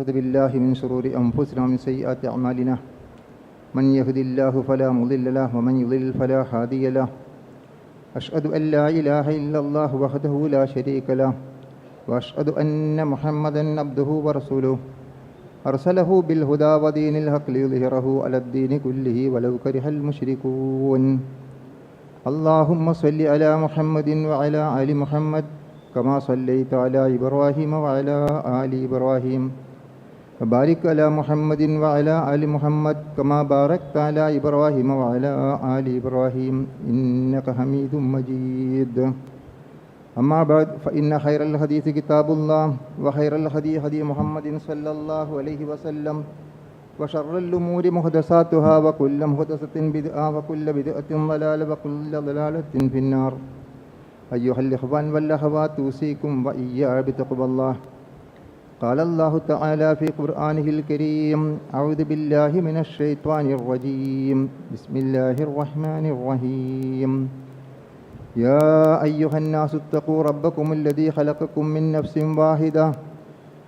أعوذ بالله من شرور أنفسنا ومن سيئات أعمالنا. من يهد الله فلا مضل له ومن يضلل فلا هادي له. أشهد أن لا إله إلا الله وحده لا شريك له وأشهد أن محمدا عبده ورسوله. أرسله بالهدى ودين الحق ليظهره على الدين كله ولو كره المشركون. اللهم صل على محمد وعلى آل محمد كما صليت على إبراهيم وعلى آل إبراهيم. وبارك على محمد وعلى آل محمد كما باركت على إبراهيم وعلى آل إبراهيم. إنك حميد مجيد. أما بعد فإن خير الحديث كتاب الله وخير الهدي هدي محمد صلى الله عليه وسلم وشر الأمور محدثاتها وكل محدثة بدعة وكل بدعة ضلالة وكل ضلالة في النار. أيها الإخوان والأخوات أوصيكم وإياي بتقوى الله. قال الله تعالى في قرآنه الكريم أعوذ بالله من الشيطان الرجيم. بسم الله الرحمن الرحيم. يا أيها الناس اتقوا ربكم الذي خلقكم من نفس واحدة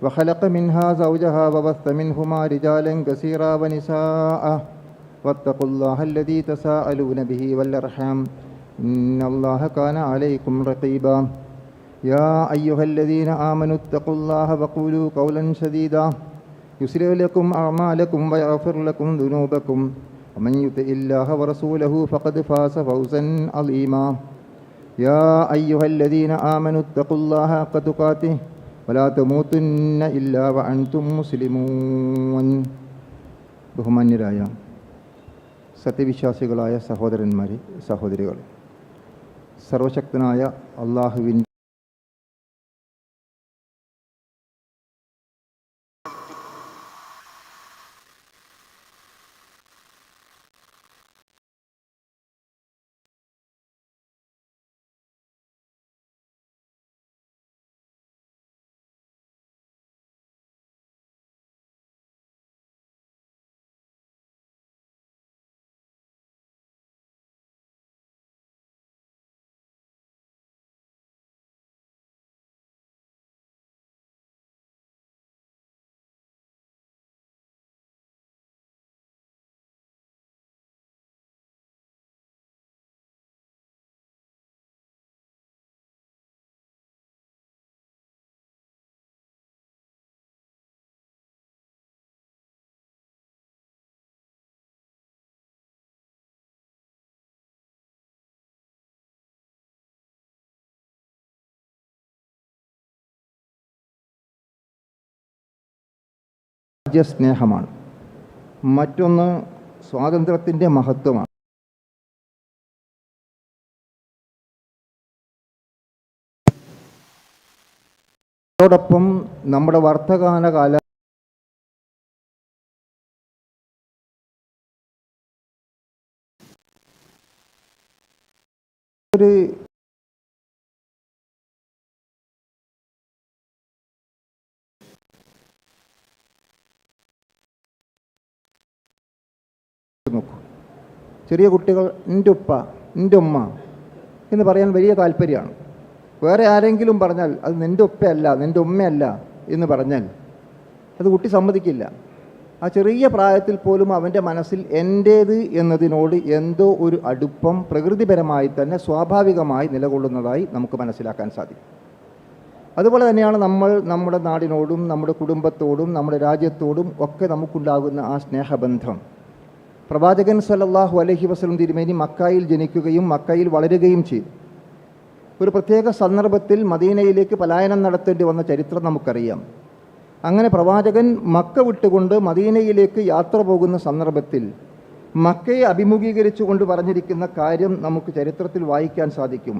وخلق منها زوجها وبث منهما رجالا كثيرا ونساء. واتقوا الله الذي تساءلون به والأرحام. إن الله كان عليكم رقيبا. يا أيها الذين آمنوا اتقوا الله وقولوا قولا سديدا يسرع لكم أعمالكم ويغفر لكم ذنوبكم ومن يطع الله ورسوله فقد فاز فوزا عظيما يا أيها الذين آمنوا اتقوا الله حق تقاته ولا تموتن إلا وأنتم مسلمون ബഹുമാന്യരായ സത്യവിശ്വാസികളായ സഹോദരന്മാരെ സഹോദരികൾ സർവശക്തനായ അള്ളാഹുവിൻ്റെ രാജ്യസ്നേഹമാണ്. മറ്റൊന്ന് സ്വാതന്ത്ര്യത്തിന്റെ മഹത്വമാണ്. അതോടൊപ്പം നമ്മുടെ വർത്തകാലകാല ഒരു നോക്കൂ. ചെറിയ കുട്ടികൾ എന്റെ ഉപ്പ എന്റെ ഉമ്മ എന്ന് പറയാൻ വലിയ താല്പര്യമാണ്. വേറെ ആരെങ്കിലും പറഞ്ഞാൽ അത് നിന്റെ ഉപ്പയല്ല നിന്റെ ഉമ്മയല്ല എന്ന് പറഞ്ഞാൽ അത് കുട്ടി സമ്മതിക്കില്ല. ആ ചെറിയ പ്രായത്തിൽ പോലും അവന്റെ മനസ്സിൽ എന്റേത് എന്നതിനോട് എന്തോ ഒരു അടുപ്പം പ്രകൃതിപരമായി തന്നെ സ്വാഭാവികമായി നിലകൊള്ളുന്നതായി നമുക്ക് മനസ്സിലാക്കാൻ സാധിക്കും. അതുപോലെ തന്നെയാണ് നമ്മൾ നമ്മുടെ നാടിനോടും നമ്മുടെ കുടുംബത്തോടും നമ്മുടെ രാജ്യത്തോടും ഒക്കെ നമുക്കുണ്ടാകുന്ന ആ സ്നേഹബന്ധം. പ്രവാചകൻ സല്ലല്ലാഹു അലഹി വസ്ലം തിരുമേനി മക്കായിൽ ജനിക്കുകയും മക്കായിൽ വളരുകയും ചെയ്തു. ഒരു പ്രത്യേക സന്ദർഭത്തിൽ മദീനയിലേക്ക് പലായനം നടത്തേണ്ടി വന്ന ചരിത്രം നമുക്കറിയാം. അങ്ങനെ പ്രവാചകൻ മക്ക വിട്ടുകൊണ്ട് മദീനയിലേക്ക് യാത്ര പോകുന്ന സന്ദർഭത്തിൽ മക്കയെ അഭിമുഖീകരിച്ചുകൊണ്ട് പറഞ്ഞിരിക്കുന്ന കാര്യം നമുക്ക് ചരിത്രത്തിൽ വായിക്കാൻ സാധിക്കും.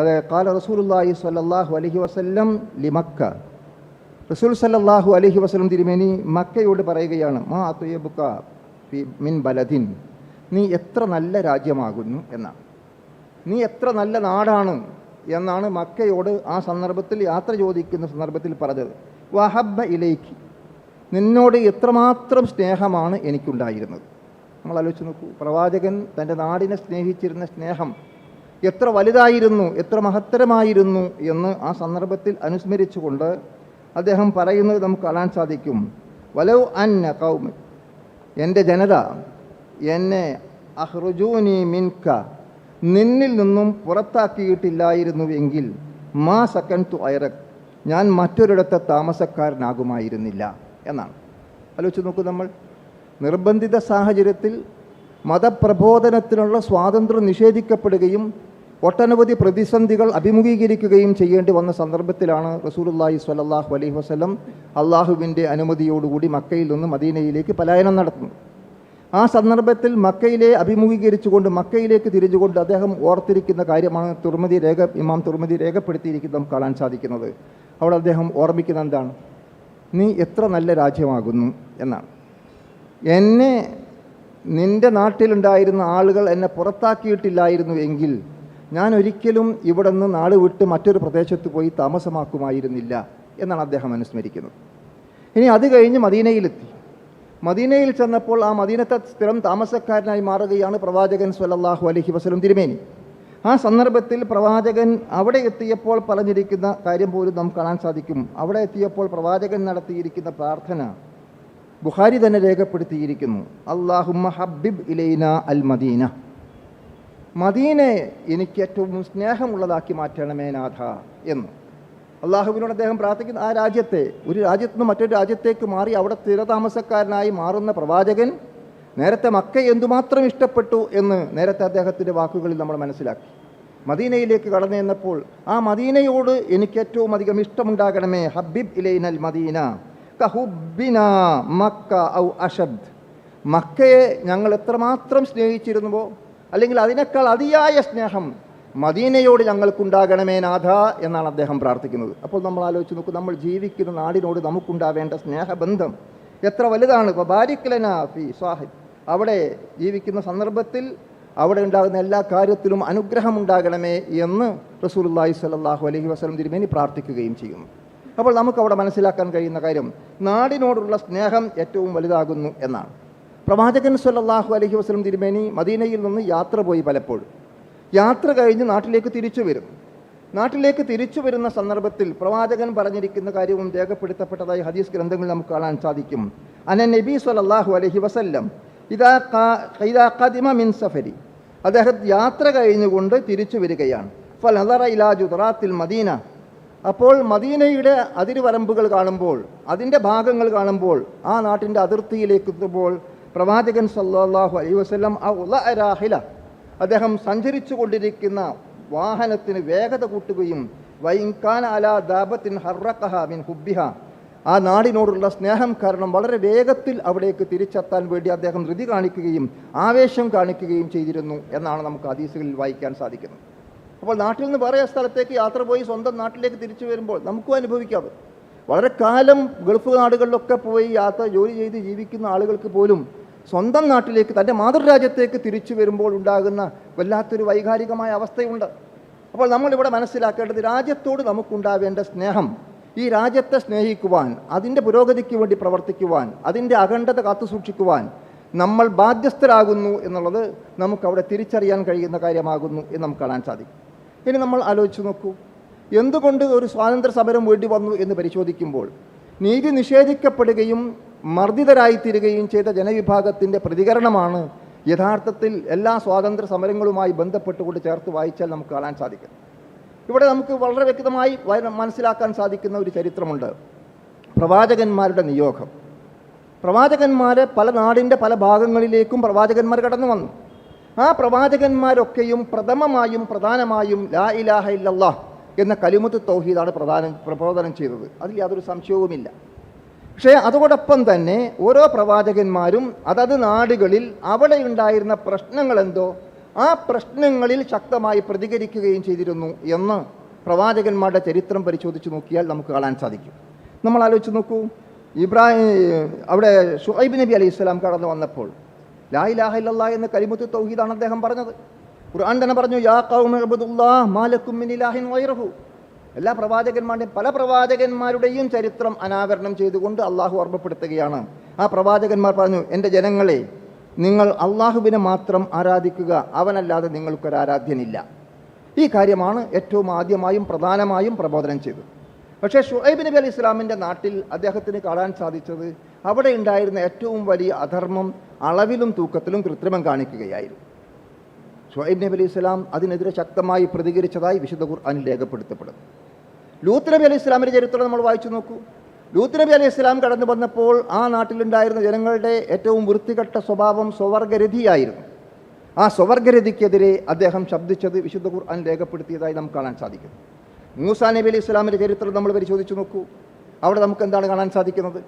അത് കാല റസൂലുള്ളാഹി സ്വല്ലല്ലാഹു അലൈഹി വസല്ലം ലിമക്ക റസൂൽ സല്ലാഹു അലഹി വസ്ലം തിരുമേനി മക്കയോട് പറയുകയാണ് മാ അത്തുയബുക്ക മിൻ ബലദിൻ നീ എത്ര നല്ല രാജ്യമാകുന്നു എന്നാണ്. നീ എത്ര നല്ല നാടാണ് എന്നാണ് മക്കയോട് ആ സന്ദർഭത്തിൽ യാത്ര ചോദിക്കുന്ന സന്ദർഭത്തിൽ പറഞ്ഞത്. വഹബ്ബ ഇലേക്ക് നിന്നോട് എത്രമാത്രം സ്നേഹമാണ് എനിക്കുണ്ടായിരുന്നത്. നമ്മൾ ആലോചിച്ച് നോക്കൂ പ്രവാചകൻ തന്റെ നാടിനെ സ്നേഹിച്ചിരുന്ന സ്നേഹം എത്ര വലുതായിരുന്നു എത്ര മഹത്തരമായിരുന്നു എന്ന് ആ സന്ദർഭത്തിൽ അനുസ്മരിച്ചുകൊണ്ട് അദ്ദേഹം പറയുന്നത് നമുക്ക് കാണാൻ സാധിക്കും. വലൗ അന്ന കൗമ എന്റെ ജനത എന്നെ അഹ്റുജൂനി മിൻക നിന്നിൽ നിന്നും പുറത്താക്കിയിട്ടില്ലായിരുന്നു എങ്കിൽ മാ സക്കൻ തു ഐറക് ഞാൻ മറ്റൊരിടത്തെ താമസക്കാരനാകുമായിരുന്നില്ല എന്നാണ്. ആലോചിച്ച് നോക്കൂ നമ്മൾ. നിർബന്ധിത സാഹചര്യത്തിൽ മതപ്രബോധനത്തിനുള്ള സ്വാതന്ത്ര്യം നിഷേധിക്കപ്പെടുകയും ഒട്ടനവധി പ്രതിസന്ധികൾ അഭിമുഖീകരിക്കുകയും ചെയ്യേണ്ടി വന്ന സന്ദർഭത്തിലാണ് റസൂലുള്ളാഹി സ്വല്ലല്ലാഹു അലൈഹി വസ്ലം അള്ളാഹുവിന്റെ അനുമതിയോടുകൂടി മക്കയിൽ നിന്ന് മദീനയിലേക്ക് പലായനം നടത്തുന്നു ആ സന്ദർഭത്തിൽ മക്കയിലെ അഭിമുഖീകരിച്ചുകൊണ്ട് മക്കയിലേക്ക് തിരിഞ്ഞുകൊണ്ട് അദ്ദേഹം ഓർത്തിരിക്കുന്ന കാര്യമാണ് തുർമതി രേഖ ഇമാം തുർമതി രേഖപ്പെടുത്തിയിരിക്കുന്നത് നമുക്ക് കാണാൻ സാധിക്കുന്നത്. അവിടെ അദ്ദേഹം ഓർമ്മിക്കുന്ന എന്താണ്? നീ എത്ര നല്ല രാജ്യമാകുന്നു എന്നാണ്. എന്നെ നിന്റെ നാട്ടിലുണ്ടായിരുന്ന ആളുകൾ എന്നെ പുറത്താക്കിയിട്ടില്ലായിരുന്നു എങ്കിൽ ഞാൻ ഒരിക്കലും ഇവിടെ നിന്ന് നാട് വിട്ട് മറ്റൊരു പ്രദേശത്ത് പോയി താമസമാക്കുമായിരുന്നില്ല എന്നാണ് അദ്ദേഹം അനുസ്മരിക്കുന്നത്. ഇനി അത് കഴിഞ്ഞ് മദീനയിലെത്തി. മദീനയിൽ ചെന്നപ്പോൾ ആ മദീനത്തെ സ്ഥിരം താമസക്കാരനായി മാറുകയാണ് പ്രവാചകൻ സ്വല്ലല്ലാഹു അലഹി വസല്ലം തിരുമേനി. ആ സന്ദർഭത്തിൽ പ്രവാചകൻ അവിടെ എത്തിയപ്പോൾ പറഞ്ഞിരിക്കുന്ന കാര്യം പോലും നമുക്ക് കാണാൻ സാധിക്കും. അവിടെ എത്തിയപ്പോൾ പ്രവാചകൻ നടത്തിയിരിക്കുന്ന പ്രാർത്ഥന ബുഹാരി തന്നെ രേഖപ്പെടുത്തിയിരിക്കുന്നു. അള്ളാഹുമ്മ ഹബ്ബിബ് ഇലൈന അൽ മദീന. മദീനെ എനിക്ക് ഏറ്റവും സ്നേഹമുള്ളതാക്കി മാറ്റണമേ നാഥ എന്ന്. അള്ളാഹുവിനോട് അദ്ദേഹം പ്രാർത്ഥിക്കുന്ന ആ രാജ്യത്തെ ഒരു രാജ്യത്ത് നിന്ന് മറ്റൊരു രാജ്യത്തേക്ക് മാറി അവിടെ സ്ഥിരതാമസക്കാരനായി മാറുന്ന പ്രവാചകൻ നേരത്തെ മക്ക എന്തുമാത്രം ഇഷ്ടപ്പെട്ടു എന്ന് നേരത്തെ അദ്ദേഹത്തിന്റെ വാക്കുകളിൽ നമ്മൾ മനസ്സിലാക്കി. മദീനയിലേക്ക് കടന്നു ചെന്നപ്പോൾ ആ മദീനയോട് എനിക്ക് ഏറ്റവും അധികം ഇഷ്ടമുണ്ടാകണമേ ഹബീബ് ഇലൈനൽ മദീന കഹുബിന മക്ക ഔ അഷബ് മക്കയെ ഞങ്ങൾ എത്രമാത്രം സ്നേഹിച്ചിരുന്നുവോ അല്ലെങ്കിൽ അതിനേക്കാൾ അതിയായ സ്നേഹം മദീനയോട് ഞങ്ങൾക്കുണ്ടാകണമേ നാഥ എന്നാണ് അദ്ദേഹം പ്രാർത്ഥിക്കുന്നത്. അപ്പോൾ നമ്മൾ ആലോചിച്ച് നോക്കും നമ്മൾ ജീവിക്കുന്ന നാടിനോട് നമുക്കുണ്ടാവേണ്ട സ്നേഹബന്ധം എത്ര വലുതാണ്. ഇപ്പോൾ ബാരിക്കലന ഫി സാഹിബ്. അവിടെ ജീവിക്കുന്ന സന്ദർഭത്തിൽ അവിടെ ഉണ്ടാകുന്ന എല്ലാ കാര്യത്തിലും അനുഗ്രഹം ഉണ്ടാകണമേ എന്ന് റസൂലുള്ളാഹി സ്വല്ലല്ലാഹു അലൈഹി വസ്ലം തിരുമേനി പ്രാർത്ഥിക്കുകയും ചെയ്യുന്നു. അപ്പോൾ നമുക്ക് അവിടെ മനസ്സിലാക്കാൻ കഴിയുന്ന കാര്യം നാടിനോടുള്ള സ്നേഹം ഏറ്റവും വലുതാകുന്നു എന്നാണ്. പ്രവാചകൻ സ്വല്ലല്ലാഹു അലഹി വസ്ലം തിരുമേനി മദീനയിൽ നിന്ന് യാത്ര പോയി പലപ്പോഴും. യാത്ര കഴിഞ്ഞ് നാട്ടിലേക്ക് തിരിച്ചു വരും. നാട്ടിലേക്ക് തിരിച്ചു വരുന്ന സന്ദർഭത്തിൽ പ്രവാചകൻ പറഞ്ഞിരിക്കുന്ന കാര്യവും രേഖപ്പെടുത്തപ്പെട്ടതായി ഹദീസ് ഗ്രന്ഥങ്ങൾ നമുക്ക് കാണാൻ സാധിക്കും. അന നബി സ്വല്ലല്ലാഹു അലഹി വസല്ലം ഇതാ ഇതാ ഖദിമ മിൻ സഫരി. അദ്ദേഹം യാത്ര കഴിഞ്ഞുകൊണ്ട് തിരിച്ചു വരികയാണ്. ഫൽ നദറ ഇലാ ജുദറാത്തിൽ മദീന. അപ്പോൾ മദീനയുടെ അതിരുവരമ്പുകൾ കാണുമ്പോൾ അതിന്റെ ഭാഗങ്ങൾ കാണുമ്പോൾ ആ നാട്ടിന്റെ അതിർത്തിയിലേക്ക് എത്തുമ്പോൾ പ്രവാചകൻ സല്ലാഹു അലൈ വസ്ലം ആ ഉലഅരാഹില അദ്ദേഹം സഞ്ചരിച്ചു കൊണ്ടിരിക്കുന്ന വാഹനത്തിന് വേഗത കൂട്ടുകയും വൈൻകാൻ അലാ ദാബത്തിൻ ഹർറഖഹ മിൻ ഹുബിഹ ആ നാടിനോടുള്ള സ്നേഹം കാരണം വളരെ വേഗത്തിൽ അവിടേക്ക് തിരിച്ചെത്താൻ വേണ്ടി അദ്ദേഹം ധൃതി കാണിക്കുകയും ആവേശം കാണിക്കുകയും ചെയ്തിരുന്നു എന്നാണ് നമുക്ക് ഹദീസുകളിൽ വായിക്കാൻ സാധിക്കുന്നത്. അപ്പോൾ നാട്ടിൽ നിന്ന് വേറെ സ്ഥലത്തേക്ക് യാത്ര പോയി സ്വന്തം നാട്ടിലേക്ക് തിരിച്ചു വരുമ്പോൾ നമുക്കും അനുഭവിക്കാം. വളരെ കാലം ഗൾഫ് നാടുകളിലൊക്കെ പോയി യാത്ര ജോലി ചെയ്ത് ജീവിക്കുന്ന ആളുകൾക്ക് പോലും സ്വന്തം നാട്ടിലേക്ക് തന്റെ മാതൃരാജ്യത്തേക്ക് തിരിച്ചു വരുമ്പോൾ ഉണ്ടാകുന്ന വല്ലാത്തൊരു വൈകാരികമായ അവസ്ഥയുണ്ട്. അപ്പോൾ നമ്മളിവിടെ മനസ്സിലാക്കേണ്ടത് രാജ്യത്തോട് നമുക്കുണ്ടാവേണ്ട സ്നേഹം ഈ രാജ്യത്തെ സ്നേഹിക്കുവാൻ അതിന്റെ പുരോഗതിക്ക് വേണ്ടി പ്രവർത്തിക്കുവാൻ അതിന്റെ അഖണ്ഡത കാത്തുസൂക്ഷിക്കുവാൻ നമ്മൾ ബാധ്യസ്ഥരാകുന്നു എന്നുള്ളത് നമുക്കവിടെ തിരിച്ചറിയാൻ കഴിയുന്ന കാര്യമാകുന്നു എന്ന് നമുക്ക് കാണാൻ സാധിക്കും. ഇനി നമ്മൾ ആലോചിച്ച് നോക്കൂ. എന്തുകൊണ്ട് ഒരു സ്വാതന്ത്ര്യ സമരം വേണ്ടി വന്നു എന്ന് പരിശോധിക്കുമ്പോൾ നീതി നിഷേധിക്കപ്പെടുകയും മർദ്ദിതരായിത്തീരുകയും ചെയ്ത ജനവിഭാഗത്തിന്റെ പ്രതികരണമാണ് യഥാർത്ഥത്തിൽ എല്ലാ സ്വാതന്ത്ര്യ സമരങ്ങളുമായി ബന്ധപ്പെട്ടുകൊണ്ട് ചേർത്ത് വായിച്ചാൽ നമുക്ക് കാണാൻ സാധിക്കും. ഇവിടെ നമുക്ക് വളരെ വ്യക്തമായി മനസ്സിലാക്കാൻ സാധിക്കുന്ന ഒരു ചരിത്രമുണ്ട്. പ്രവാചകന്മാരുടെ നിയോഗം. പ്രവാചകന്മാർ പല നാടിന്റെ പല ഭാഗങ്ങളിലേക്കും പ്രവാചകന്മാർ കടന്നു വന്നു. ആ പ്രവാചകന്മാരൊക്കെയും പ്രഥമമായും പ്രധാനമായും ലാ ഇലാഹ ഇല്ലല്ലാഹ് എന്ന കലിമത്ത് തൗഹീദാണ് പ്രധാനം പ്രബോധനം ചെയ്തത്. അതിൽ യാതൊരു സംശയവുമില്ല. പക്ഷേ അതോടൊപ്പം തന്നെ ഓരോ പ്രവാചകന്മാരും അതത് നാടുകളിൽ അവിടെ ഉണ്ടായിരുന്ന പ്രശ്നങ്ങൾ എന്തോ ആ പ്രശ്നങ്ങളിൽ ശക്തമായി പ്രതികരിക്കുകയും ചെയ്തിരുന്നു എന്ന് പ്രവാചകന്മാരുടെ ചരിത്രം പരിശോധിച്ച് നോക്കിയാൽ നമുക്ക് കാണാൻ സാധിക്കും. നമ്മൾ ആലോചിച്ച് നോക്കൂ. ഇബ്രാഹിം അവിടെ ഷുഹൈബ് നബി അലൈഹി സ്വലാം കടന്നു വന്നപ്പോൾ ലാ ഇലാഹ ഇല്ലല്ലാ എന്ന കരിമുത്ത് തൗഹീദാണ് അദ്ദേഹം പറഞ്ഞത്. ഖുർആൻ തന്നെ പറഞ്ഞു യാ എല്ലാ പ്രവാചകന്മാരുടെയും പല പ്രവാചകന്മാരുടെയും ചരിത്രം അനാവരണം ചെയ്തുകൊണ്ട് അള്ളാഹു ഓർമ്മപ്പെടുത്തുകയാണ്. ആ പ്രവാചകന്മാർ പറഞ്ഞു എന്റെ ജനങ്ങളെ നിങ്ങൾ അള്ളാഹുവിനെ മാത്രം ആരാധിക്കുക അവനല്ലാതെ നിങ്ങൾക്കൊരു ആരാധ്യനില്ല ഈ കാര്യമാണ് ഏറ്റവും ആദ്യമായും പ്രധാനമായും പ്രബോധനം ചെയ്തത്. പക്ഷേ ഷുഹൈബ് നബി അലി ഇസ്ലാമിന്റെ നാട്ടിൽ അദ്ദേഹത്തിന് കാണാൻ സാധിച്ചത് അവിടെ ഉണ്ടായിരുന്ന ഏറ്റവും വലിയ അധർമ്മം അളവിലും തൂക്കത്തിലും കൃത്രിമം കാണിക്കുകയായിരുന്നു. ഷുഹൈബ് നബി അലി ഇസ്ലാം അതിനെതിരെ ശക്തമായി പ്രതികരിച്ചതായി വിശുദ്ധ ഖുർആാനിൽ രേഖപ്പെടുത്തപ്പെടുന്നു. ലൂത്ത് നബി അലൈഹി ഇസ്ലാമിന്റെ ചരിത്രം നമ്മൾ വായിച്ചു നോക്കൂ. ലൂത്ത് നബി അലൈഹി ഇസ്ലാം കടന്നു വന്നപ്പോൾ ആ നാട്ടിലുണ്ടായിരുന്ന ജനങ്ങളുടെ ഏറ്റവും വൃത്തികെട്ട സ്വഭാവം സ്വവർഗരതിയായിരുന്നു ആ സ്വവർഗരതിക്കെതിരെ അദ്ദേഹം ശബ്ദിച്ചത് വിശുദ്ധ ഖുർആൻ രേഖപ്പെടുത്തിയതായി നമുക്ക് കാണാൻ സാധിക്കും മൂസാ നബി അലൈഹി ഇസ്ലാമിന്റെ ചരിത്രം നമ്മൾ പരിശോധിച്ചു നോക്കൂ. അവിടെ നമുക്ക് എന്താണ് കാണാൻ സാധിക്കുന്നത്?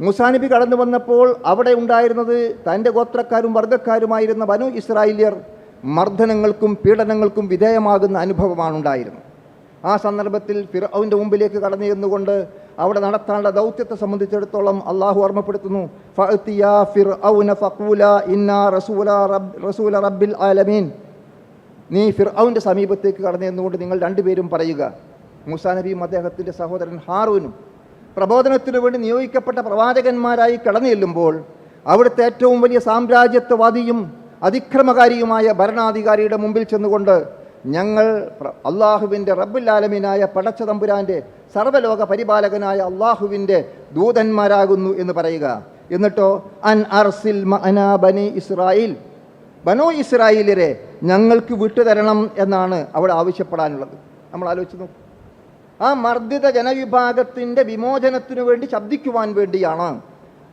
മൂസാ നബി കടന്നു വന്നപ്പോൾ അവിടെ ഉണ്ടായിരുന്നത് തന്റെ ഗോത്രക്കാരും വർഗക്കാരുമായിരുന്ന വനു ഇസ്രായേലിയർ മർദ്ദനങ്ങൾക്കും പീഡനങ്ങൾക്കും വിധേയമാകുന്ന അനുഭവമാണ് ഉണ്ടായിരുന്നത് ആ സന്ദർഭത്തിൽ ഫിറൌവിന്റെ മുമ്പിലേക്ക് കടന്നു ചെന്നുകൊണ്ട് അവിടെ നടത്താനുള്ള ദൗത്യത്തെ സംബന്ധിച്ചിടത്തോളം അള്ളാഹു ഓർമ്മപ്പെടുത്തുന്നു. റസൂല റബ്ബ് റസൂല റബ്ബിൽ ആലമീൻ. നീ ഫിർഔന്റെ സമീപത്തേക്ക് കടന്നു ചെന്നുകൊണ്ട് നിങ്ങൾ രണ്ടുപേരും പറയുക. മുസാ നബിയും അദ്ദേഹത്തിന്റെ സഹോദരൻ ഹാറൂനും പ്രബോധനത്തിനു വേണ്ടി നിയോഗിക്കപ്പെട്ട പ്രവാചകന്മാരായി കടന്നു ചെല്ലുമ്പോൾ അവിടുത്തെ ഏറ്റവും വലിയ സാമ്രാജ്യത്വവാദിയും അതിക്രമകാരിയുമായ ഭരണാധികാരിയുടെ മുമ്പിൽ ചെന്നുകൊണ്ട് ഞങ്ങൾ അള്ളാഹുവിന്റെ റബ്ബുല്ലാലമീനായ പടച്ച തമ്പുരാന്റെ സർവലോക പരിപാലകനായ അള്ളാഹുവിന്റെ ദൂതന്മാരാകുന്നു എന്ന് പറയുക. എന്നിട്ടോ അൻ അർസിൽ മഅന ബനി ഇസ്രായേൽ. ബനോ ഇസ്രായേലിരെ ഞങ്ങൾക്ക് വിട്ടുതരണം എന്നാണ് അവിടെ ആവശ്യപ്പെടാനുള്ളത്. നമ്മൾ ആലോചിച്ച് നോക്കും. ആ മർദ്ദിത ജനവിഭാഗത്തിന്റെ വിമോചനത്തിനു വേണ്ടി ശബ്ദിക്കുവാൻ വേണ്ടിയാണ്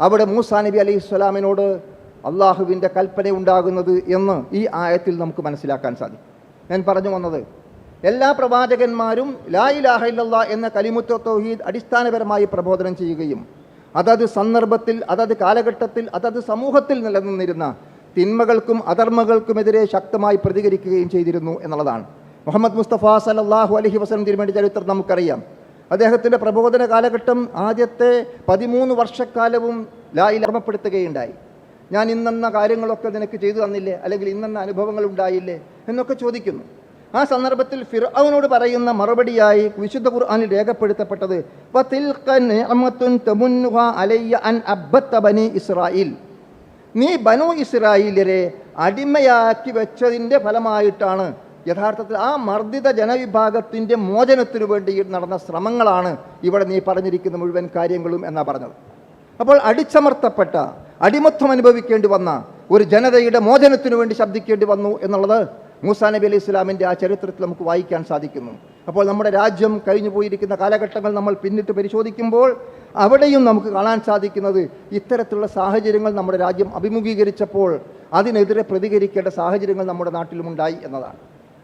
അവിടെ മൂസാ നബി അലൈഹി സ്വലാമിനോട് അള്ളാഹുവിന്റെ കൽപ്പന ഉണ്ടാകുന്നത് എന്ന് ഈ ആയത്തിൽ നമുക്ക് മനസ്സിലാക്കാൻ സാധിക്കും. ഞാൻ പറഞ്ഞു വന്നത് എല്ലാ പ്രവാചകന്മാരും ലാ ഇലാഹ എന്ന കലിമുത്ത തൗഹീദ് അടിസ്ഥാനപരമായി പ്രബോധനം ചെയ്യുകയും അതത് സന്ദർഭത്തിൽ അതത് കാലഘട്ടത്തിൽ അതത് സമൂഹത്തിൽ നിലനിന്നിരുന്ന തിന്മകൾക്കും അധർമ്മകൾക്കുമെതിരെ ശക്തമായി പ്രതികരിക്കുകയും ചെയ്തിരുന്നു എന്നുള്ളതാണ്. മുഹമ്മദ് മുസ്തഫ സല്ലല്ലാഹു അലഹി വസ്ലം തിരുമേണ്ടി ചരിത്രം നമുക്കറിയാം. അദ്ദേഹത്തിന്റെ പ്രബോധന കാലഘട്ടം ആദ്യത്തെ പതിമൂന്ന് വർഷക്കാലവും ലായിൽ ഓർമ്മപ്പെടുത്തുകയുണ്ടായി. ഞാൻ ഇന്നെന്ന കാര്യങ്ങളൊക്കെ നിനക്ക് ചെയ്തു തന്നില്ലേ? അല്ലെങ്കിൽ ഇന്നെന്ന അനുഭവങ്ങൾ ഉണ്ടായില്ലേ? എന്നൊക്കെ ചോദിക്കുന്നു. ആ സന്ദർഭത്തിൽ ഫിർഔനോട് പറയുന്ന മറുപടിയായി വിശുദ്ധ ഖുർആാനിൽ രേഖപ്പെടുത്തപ്പെട്ടത് "വതിൽക നിഅമത്തുൻ തമുന്നുഹാ അലയ്യ അൻ അബ്ബത്ത ബനി ഇസ്രായേൽ നീ ബനു ഇസ്രായേലരെ അടിമയാക്കി വെച്ചതിന്റെ ഫലമായിട്ടാണ് യഥാർത്ഥത്തിൽ ആ മർദ്ദിത ജനവിഭാഗത്തിന്റെ മോചനത്തിനു വേണ്ടി നടന്ന ശ്രമങ്ങളാണ് ഇവിടെ നീ പറഞ്ഞിരിക്കുന്ന മുഴുവൻ കാര്യങ്ങളും എന്നാണ് പറഞ്ഞത്. അപ്പോൾ അടിച്ചമർത്തപ്പെട്ട അടിമത്വം അനുഭവിക്കേണ്ടി വന്ന ഒരു ജനതയുടെ മോചനത്തിനു വേണ്ടി ശബ്ദിക്കേണ്ടി വന്നു എന്നുള്ളത് മൂസാ നബി അലൈഹി ഇസ്ലാമിന്റെ ആ ചരിത്രത്തിൽ നമുക്ക് വായിക്കാൻ സാധിക്കുന്നു. അപ്പോൾ നമ്മുടെ രാജ്യം കഴിഞ്ഞു പോയിരിക്കുന്ന കാലഘട്ടങ്ങൾ നമ്മൾ പിന്നിട്ട് പരിശോധിക്കുമ്പോൾ അവിടെയും നമുക്ക് കാണാൻ സാധിക്കുന്നത് ഇത്തരത്തിലുള്ള സാഹചര്യങ്ങൾ നമ്മുടെ രാജ്യം അഭിമുഖീകരിച്ചപ്പോൾ അതിനെതിരെ പ്രതികരിക്കേണ്ട സാഹചര്യങ്ങൾ നമ്മുടെ നാട്ടിലുമുണ്ടായി എന്നതാണ്.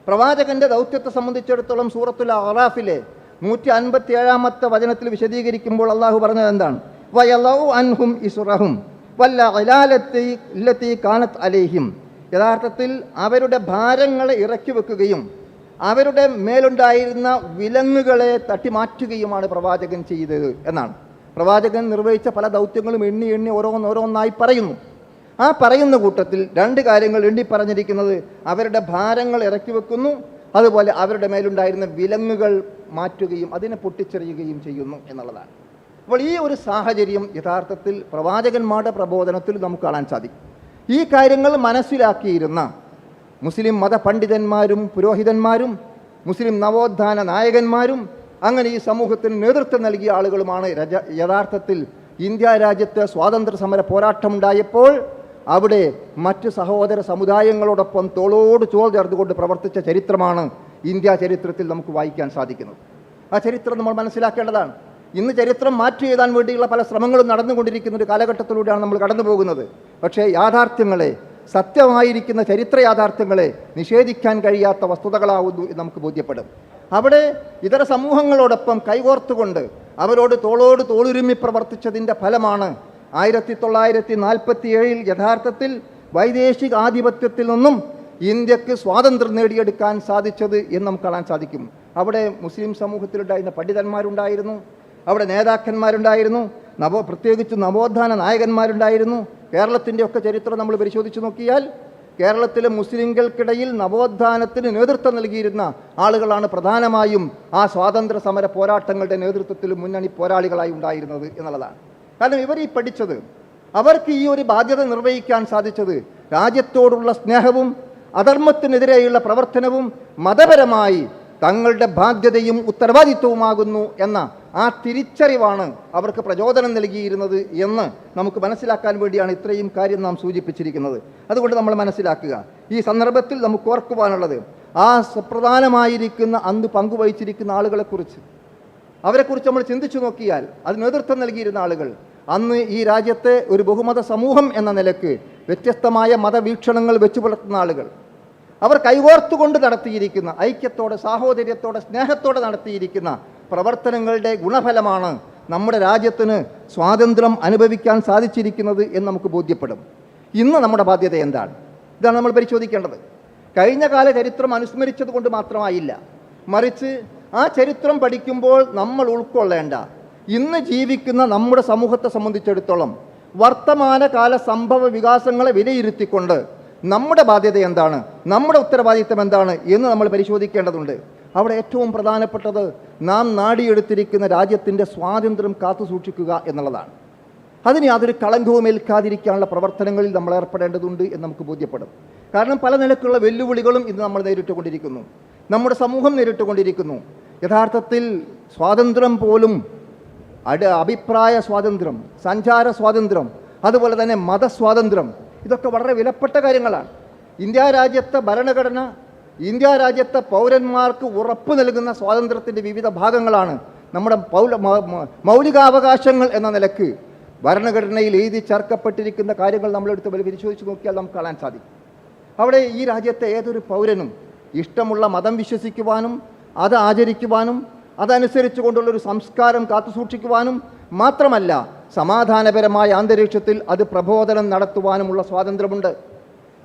പ്രവാചകന്റെ ദൗത്യത്തെ സംബന്ധിച്ചിടത്തോളം സൂറത്തുൽ അറാഫിലെ നൂറ്റി അൻപത്തി ഏഴാമത്തെ വചനത്തിൽ വിശദീകരിക്കുമ്പോൾ അള്ളാഹു പറഞ്ഞത് എന്താണ്? വയലൗ അൻഹും ഇസുറഹും വല്ല അലാലത്തി ഇല്ലത്തി കാനത്ത് അലേഹിം. യഥാർത്ഥത്തിൽ അവരുടെ ഭാരങ്ങളെ ഇറക്കി വെക്കുകയും അവരുടെ മേലുണ്ടായിരുന്ന വിലങ്ങുകളെ തട്ടിമാറ്റുകയുമാണ് പ്രവാചകൻ ചെയ്തത് എന്നാണ്. പ്രവാചകൻ നിർവഹിച്ച പല ദൗത്യങ്ങളും എണ്ണി എണ്ണി ഓരോന്നോരോന്നായി പറയുന്നു. ആ പറയുന്ന കൂട്ടത്തിൽ രണ്ട് കാര്യങ്ങൾ എണ്ണി പറഞ്ഞിരിക്കുന്നത് അവരുടെ ഭാരങ്ങൾ ഇറക്കി വെക്കുന്നു അതുപോലെ അവരുടെ മേലുണ്ടായിരുന്ന വിലങ്ങുകൾ മാറ്റുകയും അതിനെ പൊട്ടിച്ചെറിയുകയും ചെയ്യുന്നു എന്നുള്ളതാണ്. അപ്പോൾ ഈ ഒരു സാഹചര്യം യഥാർത്ഥത്തിൽ പ്രവാചകന്മാരുടെ പ്രബോധനത്തിൽ നമുക്ക് കാണാൻ സാധിക്കും. ഈ കാര്യങ്ങൾ മനസ്സിലാക്കിയിരുന്ന മുസ്ലിം മതപണ്ഡിതന്മാരും പുരോഹിതന്മാരും മുസ്ലിം നവോത്ഥാന നായകന്മാരും അങ്ങനെ ഈ സമൂഹത്തിന് നേതൃത്വം നൽകിയ ആളുകളുമാണ് രജ- യഥാർത്ഥത്തിൽ ഇന്ത്യ രാജ്യത്ത് സ്വാതന്ത്ര്യ സമര പോരാട്ടമുണ്ടായപ്പോൾ അവിടെ മറ്റ് സഹോദര സമുദായങ്ങളോടൊപ്പം തോളോട് ചോൾ ചേർത്തുകൊണ്ട് പ്രവർത്തിച്ച ചരിത്രമാണ് ഇന്ത്യ ചരിത്രത്തിൽ നമുക്ക് വായിക്കാൻ സാധിക്കുന്നത്. ആ ചരിത്രം നമ്മൾ മനസ്സിലാക്കേണ്ടതാണ്. ഇന്ന് ചരിത്രം മാറ്റി എഴുതാൻ വേണ്ടിയുള്ള പല ശ്രമങ്ങളും നടന്നുകൊണ്ടിരിക്കുന്ന ഒരു കാലഘട്ടത്തിലൂടെയാണ് നമ്മൾ കടന്നു പോകുന്നത്. പക്ഷേ യാഥാർത്ഥ്യങ്ങളെ സത്യമായിരിക്കുന്ന ചരിത്ര യാഥാർത്ഥ്യങ്ങളെ നിഷേധിക്കാൻ കഴിയാത്ത വസ്തുതകളാവുന്നു എന്ന് നമുക്ക് ബോധ്യപ്പെടും. അവിടെ ഇതര സമൂഹങ്ങളോടൊപ്പം കൈകോർത്തുകൊണ്ട് അവരോട് തോളോട് തോളുരുമ്മി പ്രവർത്തിച്ചതിന്റെ ഫലമാണ് ആയിരത്തി തൊള്ളായിരത്തി നാൽപ്പത്തി ഏഴിൽ യഥാർത്ഥത്തിൽ വൈദേശിക ആധിപത്യത്തിൽ നിന്നും ഇന്ത്യയ്ക്ക് സ്വാതന്ത്ര്യം നേടിയെടുക്കാൻ സാധിച്ചത് എന്ന് നമുക്ക് കാണാൻ സാധിക്കും. അവിടെ മുസ്ലിം സമൂഹത്തിലുണ്ടായിരുന്ന പണ്ഡിതന്മാരുണ്ടായിരുന്നു. അവിടെ നേതാക്കന്മാരുണ്ടായിരുന്നു. നവോ പ്രത്യേകിച്ച് നവോത്ഥാന നായകന്മാരുണ്ടായിരുന്നു. കേരളത്തിന്റെ ഒക്കെ ചരിത്രം നമ്മൾ പരിശോധിച്ച് നോക്കിയാൽ കേരളത്തിലെ മുസ്ലിങ്ങൾക്കിടയിൽ നവോത്ഥാനത്തിന് നേതൃത്വം നൽകിയിരുന്ന ആളുകളാണ് പ്രധാനമായും ആ സ്വാതന്ത്ര്യ സമര പോരാട്ടങ്ങളുടെ നേതൃത്വത്തിൽ മുന്നണി പോരാളികളായി ഉണ്ടായിരുന്നത് എന്നുള്ളതാണ്. കാരണം ഇവർ ഈ പഠിച്ചത് അവർക്ക് ഈ ഒരു ബാധ്യത നിർവഹിക്കാൻ സാധിച്ചത് രാജ്യത്തോടുള്ള സ്നേഹവും അധർമ്മത്തിനെതിരെയുള്ള പ്രവർത്തനവും മതപരമായി തങ്ങളുടെ ബാധ്യതയും ഉത്തരവാദിത്വവുമാകുന്നു എന്ന ആ തിരിച്ചറിവാണ് അവർക്ക് പ്രചോദനം നൽകിയിരുന്നത് എന്ന് നമുക്ക് മനസ്സിലാക്കാൻ വേണ്ടിയാണ് ഇത്രയും കാര്യം നാം സൂചിപ്പിച്ചിരിക്കുന്നത്. അതുകൊണ്ട് നമ്മൾ മനസ്സിലാക്കുക. ഈ സന്ദർഭത്തിൽ നമുക്ക് ഓർക്കുവാനുള്ളത് ആ സുപ്രധാനമായിരിക്കുന്ന അന്ന് പങ്കുവഹിച്ചിരിക്കുന്ന ആളുകളെക്കുറിച്ച്. അവരെക്കുറിച്ച് നമ്മൾ ചിന്തിച്ചു നോക്കിയാൽ അതിന് നേതൃത്വം നൽകിയിരുന്ന ആളുകൾ. അന്ന് ഈ രാജ്യത്തെ ഒരു ബഹുമത സമൂഹം എന്ന നിലയ്ക്ക് വ്യത്യസ്തമായ മതവീക്ഷണങ്ങൾ വെച്ചു പുലർത്തുന്ന ആളുകൾ. അവർ കൈകോർത്തുകൊണ്ട് നടത്തിയിരിക്കുന്ന ഐക്യത്തോടെ സാഹോദര്യത്തോടെ സ്നേഹത്തോടെ നടത്തിയിരിക്കുന്ന പ്രവർത്തനങ്ങളുടെ ഗുണഫലമാണ് നമ്മുടെ രാജ്യത്തിന് സ്വാതന്ത്ര്യം അനുഭവിക്കാൻ സാധിച്ചിരിക്കുന്നത് എന്ന് നമുക്ക് ബോധ്യപ്പെടും. ഇന്ന് നമ്മുടെ ബാധ്യത എന്താണ്? ഇതാണ് നമ്മൾ പരിശോധിക്കേണ്ടത്. കഴിഞ്ഞ കാല ചരിത്രം അനുസ്മരിച്ചത് കൊണ്ട് മാത്രമായില്ല. മറിച്ച് ആ ചരിത്രം പഠിക്കുമ്പോൾ നമ്മൾ ഉൾക്കൊള്ളേണ്ട. ഇന്ന് ജീവിക്കുന്ന നമ്മുടെ സമൂഹത്തെ സംബന്ധിച്ചിടത്തോളം വർത്തമാനകാല സംഭവ വികാസങ്ങളെ വിലയിരുത്തിക്കൊണ്ട് നമ്മുടെ ബാധ്യത എന്താണ്? നമ്മുടെ ഉത്തരവാദിത്തം എന്താണ്? എന്ന് നമ്മൾ പരിശോധിക്കേണ്ടതുണ്ട്. അവിടെ ഏറ്റവും പ്രധാനപ്പെട്ടത് നാം നാടിയെടുത്തിരിക്കുന്ന രാജ്യത്തിന്റെ സ്വാതന്ത്ര്യം കാത്തു സൂക്ഷിക്കുക എന്നുള്ളതാണ്. അതിന് യാതൊരു കളങ്കവും ഏൽക്കാതിരിക്കാനുള്ള പ്രവർത്തനങ്ങളിൽ നമ്മൾ ഏർപ്പെടേണ്ടതുണ്ട് എന്ന് നമുക്ക് ബോധ്യപ്പെടും. കാരണം പല നിലക്കുള്ള വെല്ലുവിളികളും ഇന്ന് നമ്മൾ നേരിട്ടുകൊണ്ടിരിക്കുന്നു. നമ്മുടെ സമൂഹം നേരിട്ടുകൊണ്ടിരിക്കുന്നു. യഥാർത്ഥത്തിൽ സ്വാതന്ത്ര്യം പോലും അട അഭിപ്രായ സ്വാതന്ത്ര്യം സഞ്ചാര സ്വാതന്ത്ര്യം അതുപോലെ തന്നെ മതസ്വാതന്ത്ര്യം ഇതൊക്കെ വളരെ വിലപ്പെട്ട കാര്യങ്ങളാണ്. ഇന്ത്യ രാജ്യത്തെ ഭരണഘടന ഇന്ത്യ രാജ്യത്തെ പൗരന്മാർക്ക് ഉറപ്പ് നൽകുന്ന സ്വാതന്ത്ര്യത്തിന്റെ വിവിധ ഭാഗങ്ങളാണ് നമ്മുടെ പൗല മൗലികാവകാശങ്ങൾ എന്ന നിലയ്ക്ക്. ഭരണഘടനയിൽ എഴുതി ചേർക്കപ്പെട്ടിരിക്കുന്ന കാര്യങ്ങൾ നമ്മളെടുത്ത് പരിശോധിച്ച് നോക്കിയാൽ നമുക്ക് കാണാൻ സാധിക്കും. അവിടെ ഈ രാജ്യത്തെ ഏതൊരു പൗരനും ഇഷ്ടമുള്ള മതം വിശ്വസിക്കുവാനും അത് ആചരിക്കുവാനും അതനുസരിച്ച് കൊണ്ടുള്ളൊരു സംസ്കാരം കാത്തുസൂക്ഷിക്കുവാനും മാത്രമല്ല സമാധാനപരമായ അന്തരീക്ഷത്തിൽ അത് പ്രബോധനം നടത്തുവാനുമുള്ള സ്വാതന്ത്ര്യമുണ്ട്.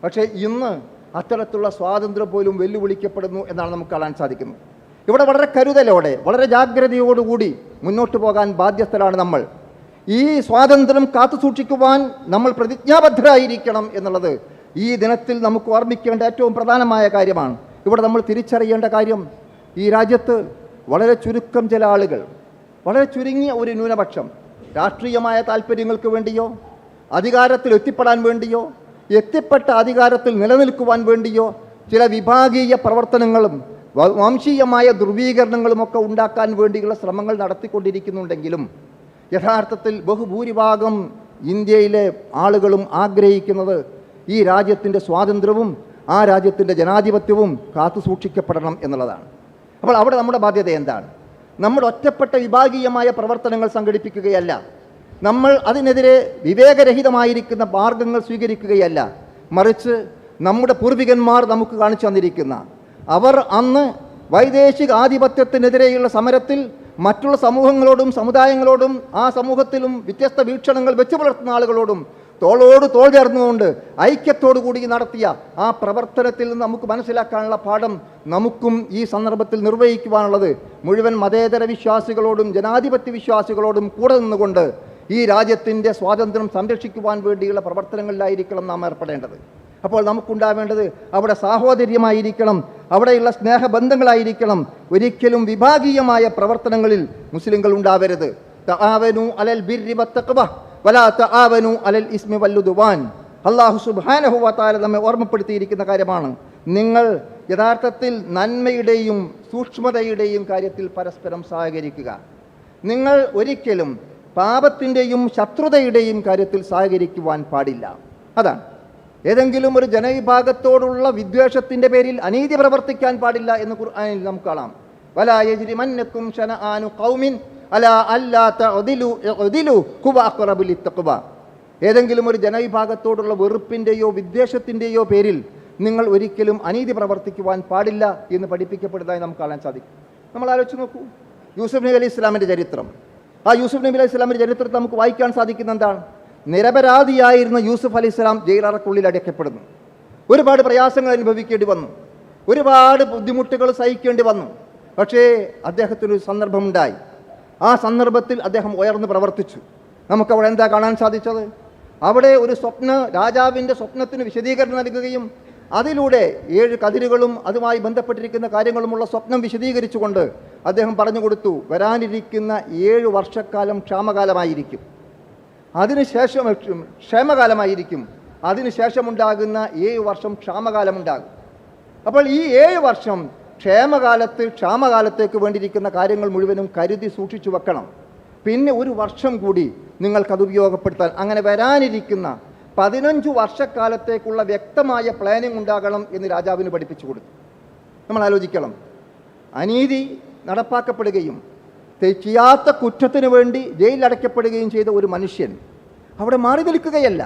പക്ഷേ ഇന്ന് അത്തരത്തിലുള്ള സ്വാതന്ത്ര്യം പോലും വെല്ലുവിളിക്കപ്പെടുന്നു എന്നാണ് നമുക്ക് കാണാൻ സാധിക്കുന്നത്. ഇവിടെ വളരെ കരുതലോടെ വളരെ ജാഗ്രതയോടുകൂടി മുന്നോട്ട് പോകാൻ ബാധ്യസ്ഥരാണ് നമ്മൾ. ഈ സ്വാതന്ത്ര്യം കാത്തു സൂക്ഷിക്കുവാൻ നമ്മൾ പ്രതിജ്ഞാബദ്ധരായിരിക്കണം എന്നുള്ളത് ഈ ദിനത്തിൽ നമുക്ക് ഓർമ്മിക്കേണ്ട ഏറ്റവും പ്രധാനമായ കാര്യമാണ്. ഇവിടെ നമ്മൾ തിരിച്ചറിയേണ്ട കാര്യം ഈ രാജ്യത്ത് വളരെ ചുരുക്കം ചില ആളുകൾ വളരെ ചുരുങ്ങിയ ഒരു ന്യൂനപക്ഷം രാഷ്ട്രീയമായ താല്പര്യങ്ങൾക്ക് വേണ്ടിയോ അധികാരത്തിൽ എത്തിപ്പെടാൻ വേണ്ടിയോ എത്തിപ്പെട്ട അധികാരത്തിൽ നിലനിൽക്കുവാൻ വേണ്ടിയോ ചില വിഭാഗീയ പ്രവർത്തനങ്ങളും വംശീയമായ ധ്രുവീകരണങ്ങളുമൊക്കെ ഉണ്ടാക്കാൻ വേണ്ടിയുള്ള ശ്രമങ്ങൾ നടത്തിക്കൊണ്ടിരിക്കുന്നുണ്ടെങ്കിലും യഥാർത്ഥത്തിൽ ബഹുഭൂരിഭാഗം ഇന്ത്യയിലെ ആളുകളും ആഗ്രഹിക്കുന്നത് ഈ രാജ്യത്തിന്റെ സ്വാതന്ത്ര്യവും ആ രാജ്യത്തിന്റെ ജനാധിപത്യവും കാത്തു സൂക്ഷിക്കപ്പെടണം എന്നുള്ളതാണ്. അപ്പോൾ അവിടെ നമ്മുടെ ബാധ്യത എന്താണ്? നമ്മൾ ഒറ്റപ്പെട്ട വിഭാഗീയമായ പ്രവർത്തനങ്ങൾ സംഘടിപ്പിക്കുകയല്ല. നമ്മൾ അതിനെതിരെ വിവേകരഹിതമായിരിക്കുന്ന മാർഗങ്ങൾ സ്വീകരിക്കുകയല്ല. മറിച്ച് നമ്മുടെ പൂർവികന്മാർ നമുക്ക് കാണിച്ചു തന്നിരിക്കുന്ന അവർ അന്ന് വൈദേശിക ആധിപത്യത്തിനെതിരെയുള്ള സമരത്തിൽ മറ്റുള്ള സമൂഹങ്ങളോടും സമുദായങ്ങളോടും ആ സമൂഹത്തിലും വ്യത്യസ്ത വീക്ഷണങ്ങൾ വെച്ചു പുലർത്തുന്ന ആളുകളോടും തോളോട് തോൾ ചേർന്നുകൊണ്ട് ഐക്യത്തോടു കൂടി നടത്തിയ ആ പ്രവർത്തനത്തിൽ നിന്ന് നമുക്ക് മനസ്സിലാക്കാനുള്ള പാഠം നമുക്കും ഈ സന്ദർഭത്തിൽ നിർവഹിക്കുവാനുള്ളത് മുഴുവൻ മതേതര വിശ്വാസികളോടും ജനാധിപത്യ വിശ്വാസികളോടും കൂടെ നിന്നുകൊണ്ട് ഈ രാജ്യത്തിന്റെ സ്വാതന്ത്ര്യം സംരക്ഷിക്കുവാൻ വേണ്ടിയുള്ള പ്രവർത്തനങ്ങളിലായിരിക്കണം നാം ഏർപ്പെടേണ്ടത്. അപ്പോൾ നമുക്കുണ്ടാവേണ്ടത് അവിടെ സാഹോദര്യമായിരിക്കണം അവിടെയുള്ള സ്നേഹബന്ധങ്ങളായിരിക്കണം. ഒരിക്കലും വിഭാഗീയമായ പ്രവർത്തനങ്ങളിൽ മുസ്ലിങ്ങൾ ഉണ്ടാവരുത്. തആവനു അലൽ ബിർരി വത്തഖ്വ വലാ തആവനു അലൽ ഇസ്മി വല്ലുദുവാൻ അല്ലാഹു സുബ്ഹാനഹു വതആല നമ്മെ ഓർമ്മപ്പെടുത്തിയിരിക്കുന്ന കാര്യമാണ്. നിങ്ങൾ യഥാർത്ഥത്തിൽ നന്മയുടെയും സൂക്ഷ്മതയുടെയും കാര്യത്തിൽ പരസ്പരം സഹകരിക്കുക. നിങ്ങൾ ഒരിക്കലും പാപത്തിന്റെയും ശത്രുതയുടെയും കാര്യത്തിൽ സഹകരിക്കുവാൻ പാടില്ല. അതാണ്. ഏതെങ്കിലും ഒരു ജനവിഭാഗത്തോടുള്ള വിദ്വേഷത്തിന്റെ പേരിൽ അനീതി പ്രവർത്തിക്കാൻ പാടില്ല എന്ന് ഖുർആനിൽ നമുക്ക് കാണാം. വലാ യജ്രിമന്നക്കും ശനആനു ഖൗമിൻ അലാ അല്ലാ തഅദിലു ഇഅ്ദിലു ഹുവ അഖ്റബു ലിത്തഖ്വ. ഏതെങ്കിലും ഒരു ജനവിഭാഗത്തോടുള്ള വെറുപ്പിന്റെയോ വിദ്വേഷത്തിന്റെയോ പേരിൽ നിങ്ങൾ ഒരിക്കലും അനീതി പ്രവർത്തിക്കുവാൻ പാടില്ല എന്ന് പഠിപ്പിക്കപ്പെടുന്നതായി നമുക്ക് കാണാൻ സാധിക്കും. നമ്മൾ ആലോചിച്ച് നോക്കൂ. യൂസുഫ് നബി അലി ഇസ്ലാമിന്റെ ചരിത്രം. ആ യൂസുഫ് നബി അലൈഹി ഇസ്ലാമിന്റെ ചരിത്രത്തിൽ നമുക്ക് വായിക്കാൻ സാധിക്കുന്ന എന്താണ്? നിരപരാധിയായിരുന്ന യൂസുഫ് അലൈഹി ഇസ്ലാം ജയിലറക്കുള്ളിൽ അടയ്ക്കപ്പെടുന്നു. ഒരുപാട് പ്രയാസങ്ങൾ അനുഭവിക്കേണ്ടി വന്നു. ഒരുപാട് ബുദ്ധിമുട്ടുകൾ സഹിക്കേണ്ടി വന്നു. പക്ഷേ അദ്ദേഹത്തിനൊരു സന്ദർഭമുണ്ടായി. ആ സന്ദർഭത്തിൽ അദ്ദേഹം ഉയർന്നു പ്രവർത്തിച്ചു. നമുക്കവിടെ എന്താ കാണാൻ സാധിച്ചത്? അവിടെ ഒരു സ്വപ്ന രാജാവിന്റെ സ്വപ്നത്തിന് വിശദീകരണം നൽകുകയും അതിലൂടെ ഏഴ് കതിരുകളും അതുമായി ബന്ധപ്പെട്ടിരിക്കുന്ന കാര്യങ്ങളുമുള്ള സ്വപ്നം വിശദീകരിച്ചുകൊണ്ട് അദ്ദേഹം പറഞ്ഞു കൊടുത്തു വരാനിരിക്കുന്ന ഏഴ് വർഷക്കാലം ക്ഷാമകാലമായിരിക്കും. അതിനുശേഷം ക്ഷേമകാലമായിരിക്കും. അതിനുശേഷമുണ്ടാകുന്ന ഏഴ് വർഷം ക്ഷാമകാലമുണ്ടാകും. അപ്പോൾ ഈ ഏഴ് വർഷം ക്ഷേമകാലത്ത് ക്ഷാമകാലത്തേക്ക് വേണ്ടിയിരിക്കുന്ന കാര്യങ്ങൾ മുഴുവനും കരുതി സൂക്ഷിച്ചു വെക്കണം. പിന്നെ ഒരു വർഷം കൂടി നിങ്ങൾക്കത് ഉപയോഗപ്പെടുത്താൻ. അങ്ങനെ വരാനിരിക്കുന്ന പതിനഞ്ചു വർഷക്കാലത്തേക്കുള്ള വ്യക്തമായ പ്ലാനിംഗ് ഉണ്ടാകണം എന്ന് രാജാവിന് പഠിപ്പിച്ചു കൊടുത്തു. നമ്മൾ ആലോചിക്കണം. അനീതി നടപ്പാക്കപ്പെടുകയും ചെയ്യാത്ത കുറ്റത്തിന് വേണ്ടി ജയിലിലടയ്ക്കപ്പെടുകയും ചെയ്ത ഒരു മനുഷ്യൻ അവിടെ മാറി നിൽക്കുകയല്ല.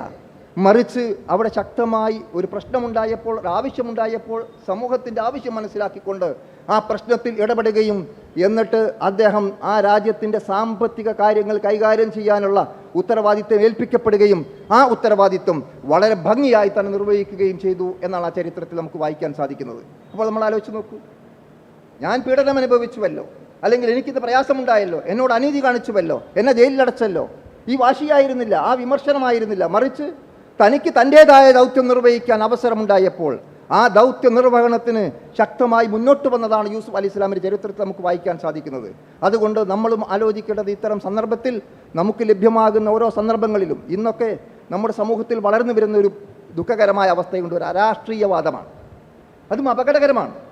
മറിച്ച് അവിടെ ശക്തമായി ഒരു പ്രശ്നമുണ്ടായപ്പോൾ ആവശ്യമുണ്ടായപ്പോൾ സമൂഹത്തിന്റെ ആവശ്യം മനസ്സിലാക്കിക്കൊണ്ട് ആ പ്രശ്നത്തിൽ ഇടപെടുകയും എന്നിട്ട് അദ്ദേഹം ആ രാജ്യത്തിന്റെ സാമ്പത്തിക കാര്യങ്ങൾ കൈകാര്യം ചെയ്യാനുള്ള ഉത്തരവാദിത്വം ഏൽപ്പിക്കപ്പെടുകയും ആ ഉത്തരവാദിത്വം വളരെ ഭംഗിയായി തന്നെ നിർവഹിക്കുകയും ചെയ്തു എന്നാണ് ആ ചരിത്രത്തിൽ നമുക്ക് വായിക്കാൻ സാധിക്കുന്നത്. അപ്പോൾ നമ്മൾ ആലോചിച്ച് നോക്കൂ. ഞാൻ പീഡനം അനുഭവിച്ചുവല്ലോ. അല്ലെങ്കിൽ എനിക്കിത് പ്രയാസമുണ്ടായല്ലോ. എന്നോട് അനീതി കാണിച്ചുവല്ലോ. എന്നെ ജയിലിലടച്ചല്ലോ. ഈ വാശിയായിരുന്നില്ല ആ വിമർശനമായിരുന്നില്ല. മറിച്ച് തനിക്ക് തന്റേതായ ദൗത്യം നിർവഹിക്കാൻ അവസരമുണ്ടായപ്പോൾ ആ ദൗത്യ നിർവഹണത്തിന് ശക്തമായി മുന്നോട്ട് വന്നതാണ് യൂസുഫ് അലി ഇസ്ലാമിന്റെ ചരിത്രത്തിൽ നമുക്ക് വായിക്കാൻ സാധിക്കുന്നത്. അതുകൊണ്ട് നമ്മളും ആലോചിക്കേണ്ടത് ഇത്തരം സന്ദർഭത്തിൽ നമുക്ക് ലഭ്യമാകുന്ന ഓരോ സന്ദർഭങ്ങളിലും ഇന്നൊക്കെ നമ്മുടെ സമൂഹത്തിൽ വളർന്നു വരുന്ന ഒരു ദുഃഖകരമായ അവസ്ഥയുണ്ട്. ഒരു അരാഷ്ട്രീയവാദമാണ്. അതും അപകടകരമാണ്.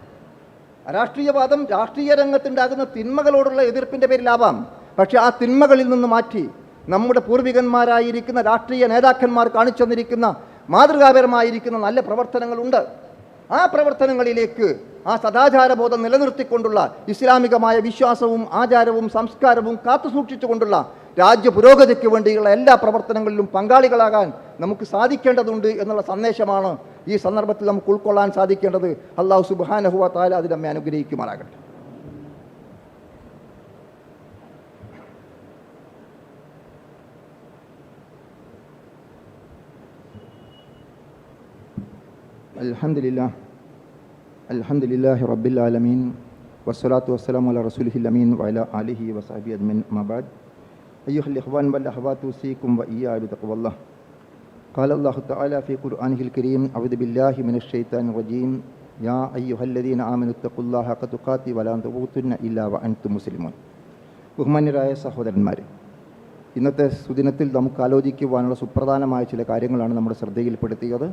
രാഷ്ട്രീയവാദം രാഷ്ട്രീയ രംഗത്തുണ്ടാകുന്ന തിന്മകളോടുള്ള എതിർപ്പിന്റെ പേരിലാവാം. പക്ഷേ ആ തിന്മകളിൽ നിന്ന് മാറ്റി നമ്മുടെ പൂർവികന്മാരായിരിക്കുന്ന രാഷ്ട്രീയ നേതാക്കന്മാർ കാണിച്ചു തന്നിരിക്കുന്ന മാതൃകാപരമായിരിക്കുന്ന നല്ല പ്രവർത്തനങ്ങളുണ്ട്. ആ പ്രവർത്തനങ്ങളിലേക്ക് ആ സദാചാരബോധം നിലനിർത്തിക്കൊണ്ടുള്ള ഇസ്ലാമികമായ വിശ്വാസവും ആചാരവും സംസ്കാരവും കാത്തുസൂക്ഷിച്ചുകൊണ്ടുള്ള രാജ്യ പുരോഗതിക്ക് വേണ്ടിയുള്ള എല്ലാ പ്രവർത്തനങ്ങളിലും പങ്കാളികളാകാൻ നമുക്ക് സാധിക്കേണ്ടതുണ്ട് എന്നുള്ള സന്ദേശമാണ് ഈ സന്ദർഭത്തിൽ നമുക്ക് ഉൾക്കൊള്ളാൻ സാധിക്കേണ്ടത് അള്ളാഹു സുബാനഹുവ താല അതിൽ നമ്മെ അനുഗ്രഹിക്കുമാറാകട്ടെ. അലഹമില്ല അലഹമില്ലാഹി റബ്ബിലാലമീൻ വസ്സലാത്തു വസ്സലാം അല റസൂലിഹിലമീൻ വല അലിഹി വസാബി അദ്മിൻ മബാദ് അയ്യുഹൽ ഇഹ്വാൻ വല്ല ഹവാത്തു സീക്കും വ ഇയാ ബി തഖ്വല്ലാഹ്. قال الله تعالى في قرآنه الكريم أعوذ بالله من الشيطان الرجيم يا أيها الذين آمنوا اتقوا الله حق تقاته ولا تموتن إلا وأنتم مسلمون ബഹുമാന്യരായ സഹോദരന്മാരെ ഇന്നത്തെ സുദിനത്തിൽ നമുക്ക് ആലോചിക്കുവാനുള്ള സുപ്രധാനമായ ചില കാര്യങ്ങളാണ് നമ്മുടെ ശ്രദ്ധയിൽപ്പെടുത്തിയത്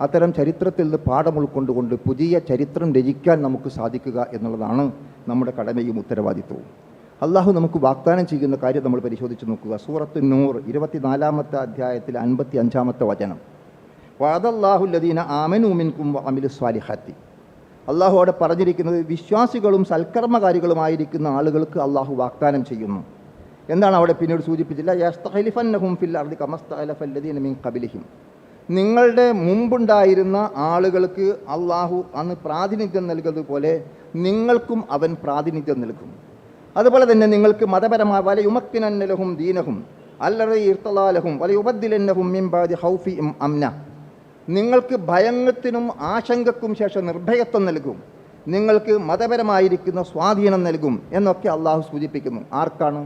അത്തരം ചരിത്രത്തിൽ നിന്ന് പാഠം ഉൾക്കൊണ്ടുകൊണ്ട് പുതിയ ചരിത്രം രചിക്കാൻ നമുക്ക് സാധിക്കുക എന്നുള്ളതാണ് നമ്മുടെ കടമയും ഉത്തരവാദിത്വവും അള്ളാഹു നമുക്ക് വാഗ്ദാനം ചെയ്യുന്ന കാര്യം നമ്മൾ പരിശോധിച്ച് നോക്കുക. സൂറത്ത് നൂർ ഇരുപത്തിനാലാമത്തെ അധ്യായത്തിൽ അൻപത്തി അഞ്ചാമത്തെ വചനം വാദല്ലാഹുല്ലദീന ആമനൂമിൻകും അമിലു സ്വാലിഹാത്തി. അള്ളാഹു അവിടെ പറഞ്ഞിരിക്കുന്നത് വിശ്വാസികളും സൽക്കർമ്മകാരികളുമായിരിക്കുന്ന ആളുകൾക്ക് അള്ളാഹു വാഗ്ദാനം ചെയ്യുന്നു. എന്താണ് അവിടെ പിന്നീട് സൂചിപ്പിച്ചില്ല ഫിൽ അർദി മിൻ നിങ്ങളുടെ മുമ്പുണ്ടായിരുന്ന ആളുകൾക്ക് അള്ളാഹു അന്ന് പ്രാതിനിധ്യം നൽകുന്നത് പോലെ നിങ്ങൾക്കും അവൻ പ്രാതിനിധ്യം നൽകും. അതുപോലെ തന്നെ നിങ്ങൾക്ക് മതപരമായ വല യുമക്കിനന്നലഹും ദീനഹും അല്ലറ ഇർത്തലാലഹും വല യുബദ്ദിലന്നഹും മിംബാദി ഹൗഫി അംന. നിങ്ങൾക്ക് ഭയങ്ങത്തിനും ആശങ്കക്കും ശേഷം നിർഭയത്വം നൽകും. നിങ്ങൾക്ക് മതപരമായിരിക്കുന്ന സ്വാധീനം നൽകും എന്നൊക്കെ അള്ളാഹു സൂചിപ്പിക്കുന്നു. ആർക്കാണ്?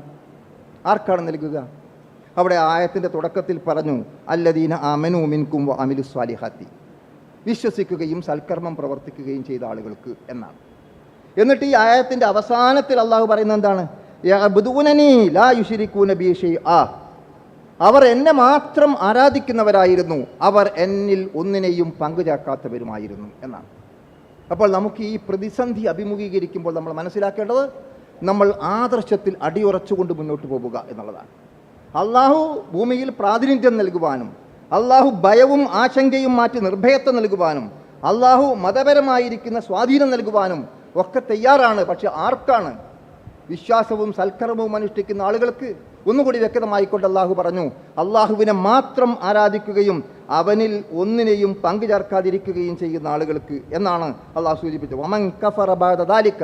ആർക്കാണ് നൽകുക? അവിടെ ആയത്തിന്റെ തുടക്കത്തിൽ പറഞ്ഞു അല്ലദീന അമനു മിൻകും അമിലു സ്വാലിഹാത്തി വിശ്വസിക്കുകയും സൽക്കർമ്മം പ്രവർത്തിക്കുകയും ചെയ്ത ആളുകൾക്ക് എന്നാണ്. എന്നിട്ട് ഈ ആയത്തിന്റെ അവസാനത്തിൽ അള്ളാഹു പറയുന്നത് എന്താണ്? ലാ അവർ എന്നെ മാത്രം ആരാധിക്കുന്നവരായിരുന്നു. അവർ എന്നിൽ ഒന്നിനെയും പങ്കുചേർക്കാത്തവരുമായിരുന്നു എന്നാണ്. അപ്പോൾ നമുക്ക് ഈ പ്രതിസന്ധി അഭിമുഖീകരിക്കുമ്പോൾ നമ്മൾ മനസ്സിലാക്കേണ്ടത് നമ്മൾ ആദർശത്തിൽ അടിയുറച്ചുകൊണ്ട് മുന്നോട്ട് പോവുക എന്നുള്ളതാണ്. അള്ളാഹു ഭൂമിയിൽ പ്രാതിനിധ്യം നൽകുവാനും അള്ളാഹു ഭയവും ആശങ്കയും മാറ്റി നിർഭയത്വം നൽകുവാനും അള്ളാഹു മതപരമായിരിക്കുന്ന സ്വാധീനം നൽകുവാനും ഒക്കെ തയ്യാറാണ് പക്ഷെ ആർക്കാണ്? വിശ്വാസവും സൽക്കർമ്മവും അനുഷ്ഠിക്കുന്ന ആളുകൾക്ക് ഒന്നുകൂടി വ്യക്തമായിക്കൊണ്ട് അള്ളാഹു പറഞ്ഞു അള്ളാഹുവിനെ മാത്രം ആരാധിക്കുകയും അവനിൽ ഒന്നിനെയും പങ്കു ചേർക്കാതിരിക്കുകയും ചെയ്യുന്ന ആളുകൾക്ക് എന്നാണ് അള്ളാഹു സൂചിപ്പിച്ചത്. വമൻ കഫറബാദാലിക്ക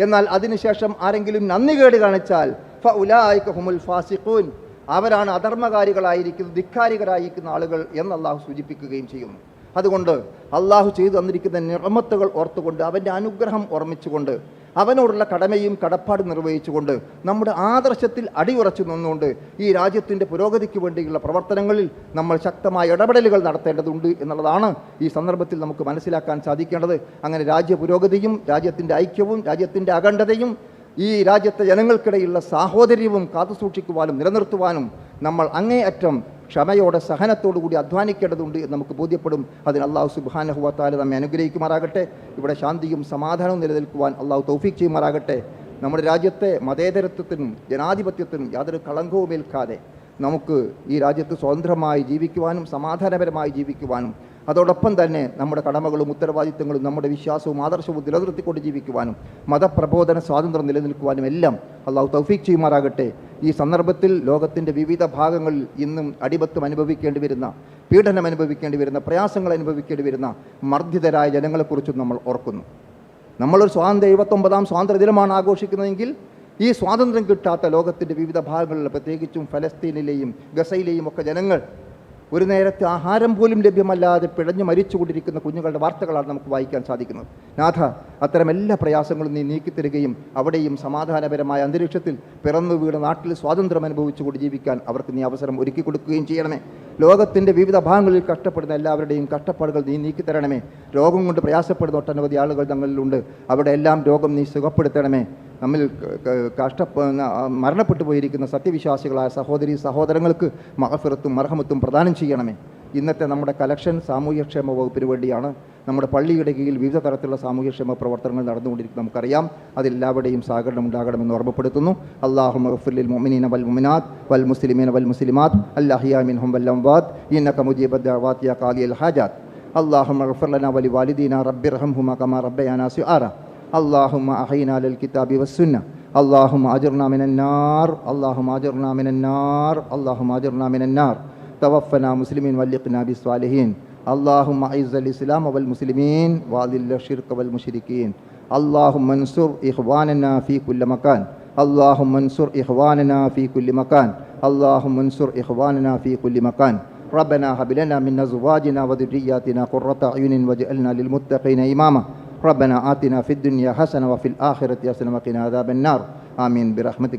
എന്നാൽ അതിനുശേഷം ആരെങ്കിലും നന്ദി കേട് കാണിച്ചാൽ ഫ ഉലായിക ഹുമുൽ ഫാസിഖൂൻ. അവരാണ് അധർമ്മകാരികളായിരിക്കുന്ന ധിക്കാരികളായിരിക്കുന്ന ആളുകൾ എന്ന് അള്ളാഹു സൂചിപ്പിക്കുകയും ചെയ്യുന്നു. അതുകൊണ്ട് അള്ളാഹു ചെയ്തു തന്നിരിക്കുന്ന നിറമത്തുകൾ ഓർത്തുകൊണ്ട് അവന്റെ അനുഗ്രഹം ഓർമ്മിച്ചുകൊണ്ട് അവനോടുള്ള കടമയും കടപ്പാട് നിർവഹിച്ചുകൊണ്ട് നമ്മുടെ ആദർശത്തിൽ അടിയുറച്ചു നിന്നുകൊണ്ട് ഈ രാജ്യത്തിന്റെ പുരോഗതിക്ക് വേണ്ടിയുള്ള പ്രവർത്തനങ്ങളിൽ നമ്മൾ ശക്തമായ ഇടപെടലുകൾ നടത്തേണ്ടതുണ്ട് എന്നുള്ളതാണ് ഈ സന്ദർഭത്തിൽ നമുക്ക് മനസ്സിലാക്കാൻ സാധിക്കേണ്ടത്. അങ്ങനെ രാജ്യ പുരോഗതിയും രാജ്യത്തിന്റെ ഐക്യവും രാജ്യത്തിന്റെ അഖണ്ഡതയും ഈ രാജ്യത്തെ ജനങ്ങൾക്കിടയിലുള്ള സാഹോദര്യവും കാത്തുസൂക്ഷിക്കുവാനും നിലനിർത്തുവാനും നമ്മൾ അങ്ങേയറ്റം ക്ഷമയോടെ സഹനത്തോടു കൂടി അധ്വാനിക്കേണ്ടതുണ്ട് എന്ന് നമുക്ക് ബോധ്യപ്പെടും. അതിന് അള്ളാഹു സുബാനഹുവാത്താലെ നമ്മെ അനുഗ്രഹിക്കുമാറാകട്ടെ. ഇവിടെ ശാന്തിയും സമാധാനവും നിലനിൽക്കുവാൻ അള്ളാഹു തൗഫീഖ് ചെയ്യുമാറാകട്ടെ. നമ്മുടെ രാജ്യത്തെ മതേതരത്വത്തിനും ജനാധിപത്യത്തിനും യാതൊരു കളങ്കവും ഏൽക്കാതെ നമുക്ക് ഈ രാജ്യത്ത് സ്വതന്ത്രമായി ജീവിക്കുവാനും സമാധാനപരമായി ജീവിക്കുവാനും അതോടൊപ്പം തന്നെ നമ്മുടെ കടമകളും ഉത്തരവാദിത്തങ്ങളും നമ്മുടെ വിശ്വാസവും ആദർശവും നിലനിർത്തിക്കൊണ്ട് ജീവിക്കുവാനും മതപ്രബോധന സ്വാതന്ത്ര്യം നിലനിൽക്കുവാനും എല്ലാം അള്ളാഹു തൗഫീഖ് ചെയ്യുമാറാകട്ടെ. ഈ സന്ദർഭത്തിൽ ലോകത്തിന്റെ വിവിധ ഭാഗങ്ങളിൽ ഇന്നും അടിമത്തം അനുഭവിക്കേണ്ടി വരുന്ന പീഡനം അനുഭവിക്കേണ്ടി വരുന്ന പ്രയാസങ്ങൾ അനുഭവിക്കേണ്ടി വരുന്ന മർദ്ദിതരായ ജനങ്ങളെക്കുറിച്ചും നമ്മൾ ഓർക്കുന്നു. നമ്മളൊരു സ്വാതന്ത്ര്യ എഴുപത്തൊമ്പതാം സ്വാതന്ത്ര്യ ദിനമാണ് ആഘോഷിക്കുന്നതെങ്കിൽ ഈ സ്വാതന്ത്ര്യം കിട്ടാത്ത ലോകത്തിന്റെ വിവിധ ഭാഗങ്ങളിൽ പ്രത്യേകിച്ചും ഫലസ്തീനിലെയും ഗസയിലെയും ഒക്കെ ജനങ്ങൾ ഒരു നേരത്തെ ആഹാരം പോലും ലഭ്യമല്ലാതെ പിഴഞ്ഞു മരിച്ചുകൊണ്ടിരിക്കുന്ന കുഞ്ഞുങ്ങളുടെ വാർത്തകളാണ് നമുക്ക് വായിക്കാൻ സാധിക്കുന്നത്. നാഥ അത്തരം എല്ലാ പ്രയാസങ്ങളും നീ നീക്കിത്തരികയും അവിടെയും സമാധാനപരമായ അന്തരീക്ഷത്തിൽ പിറന്നു വീട് നാട്ടിൽ സ്വാതന്ത്ര്യം അനുഭവിച്ചുകൊണ്ട് ജീവിക്കാൻ അവർക്ക് നീ അവസരം ഒരുക്കി കൊടുക്കുകയും ചെയ്യണമേ. ലോകത്തിന്റെ വിവിധ ഭാഗങ്ങളിൽ കഷ്ടപ്പെടുന്ന എല്ലാവരുടെയും കഷ്ടപ്പാടുകൾ നീ നീക്കിത്തരണമേ. രോഗം കൊണ്ട് പ്രയാസപ്പെടുന്ന ഒട്ടനവധി ആളുകൾ തങ്ങളിലുണ്ട്. അവിടെ എല്ലാം രോഗം നീ സുഖപ്പെടുത്തണമേ. നമ്മിൽ ക- ക- കഷ്ടപ്പ മരണപ്പെട്ടു പോയിരിക്കുന്ന സത്യവിശ്വാസികളായ സഹോദരി സഹോദരങ്ങൾക്ക് മഹഫിറത്തും മർഹമത്തും പ്രദാനം ചെയ്യണമേ. ഇന്നത്തെ നമ്മുടെ കലക്ഷൻ സാമൂഹ്യക്ഷേമ വകുപ്പിന് വേണ്ടിയാണ് നമ്മുടെ പള്ളിയുടെ കീഴിൽ വിവിധ തരത്തിലുള്ള സാമൂഹ്യക്ഷേമ പ്രവർത്തനങ്ങൾ നടന്നുകൊണ്ടിരിക്കുന്നത് നമുക്കറിയാം. അതെല്ലാവരുടെയും സഹകരണം ഉണ്ടാകണമെന്ന് ഓർമ്മപ്പെടുത്തുന്നു. അള്ളാഹു മഹഫുലിൽ മൊമിനീന വൽ മുമിനാത്ത് വൽ മുസ്ലിമീന വൽ മുസ്ലിമാത്ത് അല്ലാഹിയാമിൻ ഹും വല്ലംവാദ് ഇന്നക്ക മുജീബ് ദവാത്ത് യാ അള്ളാഹു മഹഫുലന വലി വാലിദീന റബ്ബിർഹം ഹുമ കമാ റബ്ബയാന സുആറ. അള്ളാഹുമ അഹൈന അലൽ കിതാബി വസ്സുന്ന അള്ളാഹു അജിർനാമിനാർ അള്ളാഹും അജിർനാമിനാർ അള്ളാഹും അജിർനാമിനാർ توفنا مسلمين واللقنا بالصالحين. اللهم أعز الإسلام والمسلمين وأذل الشرك والمشركين. اللهم انصر إخواننا في كل مكان. اللهم انصر إخواننا في كل مكان. اللهم انصر إخواننا في كل مكان. ربنا هب لنا من أزواجنا وذرياتنا قرة أعين واجعلنا للمتقين إماما. ربنا آتنا في الدنيا حسنة وفي الآخرة حسنة وقنا عذاب النار. آمين برحمتك.